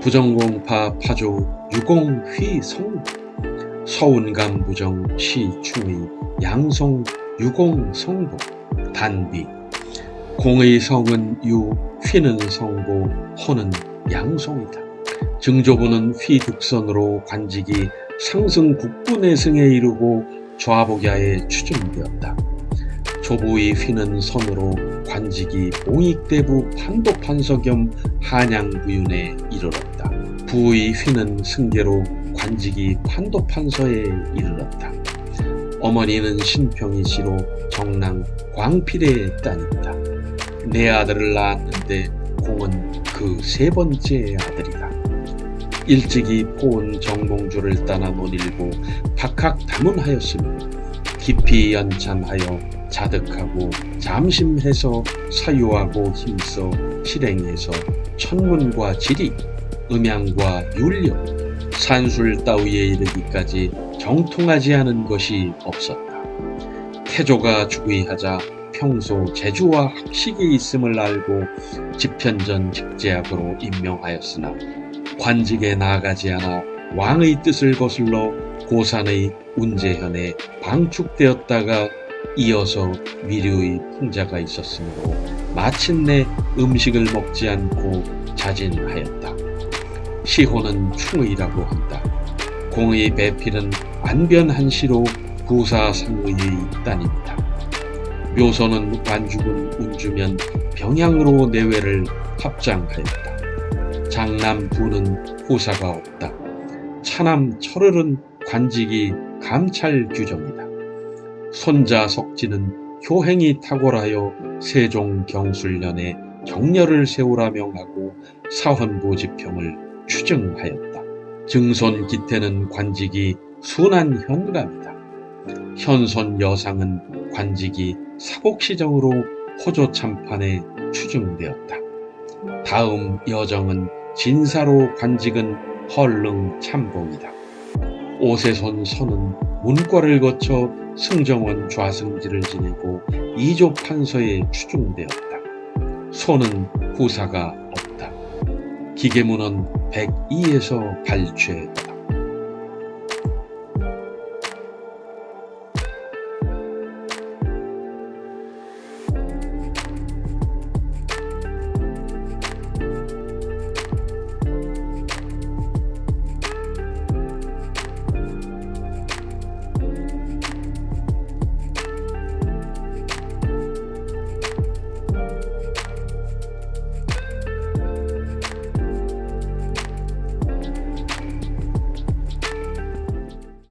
부정공 파 파조 유공 휘성 서운감 부정 시충의 양성 유공 성보 단비 공의 성은 유 휘는 성보 호는 양성이다. 증조부는 휘득선으로 관직이 상승 국부내승에 이르고 좌복야에 추정되었다. 조부의 휘는 선으로 관직이 봉익대부 판도판서 겸 한양부윤에 이르렀다. 부의 휘는 승계로 관직이 판도판서에 이르렀다. 어머니는 신평이시로 정랑 광필의 딸입니다. 네 아들을 낳았는데 공은 그 세 번째 아들이다. 일찍이 포온 정몽주를 따나 논일고 박학 다문하였으며 깊이 연찬하여 자득하고 잠심해서 사유하고 힘써 실행해서 천문과 지리, 음양과 윤력, 산술 따위에 이르기까지 정통하지 않은 것이 없었다. 태조가 주의하자 평소 재주와 학식이 있음을 알고 집현전 직제학으로 임명하였으나 관직에 나아가지 않아 왕의 뜻을 거슬러 고산의 운제현에 방축되었다가 이어서 미류의 풍자가 있었으므로 마침내 음식을 먹지 않고 자진하였다. 시호는 충의라고 한다. 공의 배필은 안변한 시로 부사상의의 딸입니다. 묘소는 관죽은 운주면 병양으로 내외를 합장하였다. 장남 부는 후사가 없다. 차남 철을은 관직이 감찰 규정이다. 손자 석지는 효행이 탁월하여 세종 경술년에 경렬을 세우라 명하고 사헌부 지평을 추증하였다. 증손 기태는 관직이 순한 현감이다. 현손 여상은 관직이 사복시정으로 호조 참판에 추증되었다. 다음 여정은 진사로 관직은 헐릉 참봉이다. 오세손 선은 문과를 거쳐 승정원 좌승지를 지내고 이조 판서에 추중되었다. 소는 후사가 없다. 기계문은 102에서 발췌